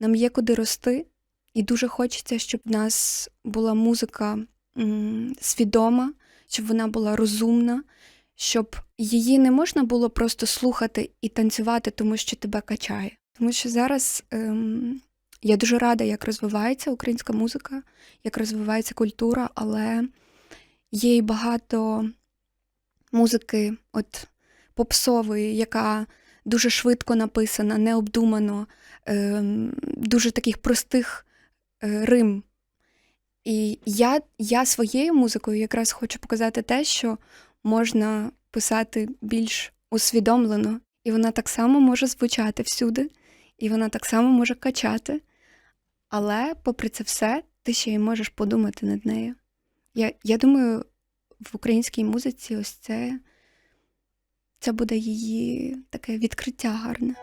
нам є куди рости, і дуже хочеться, щоб в нас була музика м, свідома, щоб вона була розумна, щоб її не можна було просто слухати і танцювати, тому що тебе качає. Тому що зараз ем, я дуже рада, як розвивається українська музика, як розвивається культура, але є і багато музики, от попсової, яка дуже швидко написана, необдумано, ем, дуже таких простих е, рим. І я, я своєю музикою якраз хочу показати те, що можна писати більш усвідомлено, і вона так само може звучати всюди, і вона так само може качати. Але, попри це все, ти ще й можеш подумати над нею. Я, я думаю, в українській музиці ось це, це буде її таке відкриття гарне.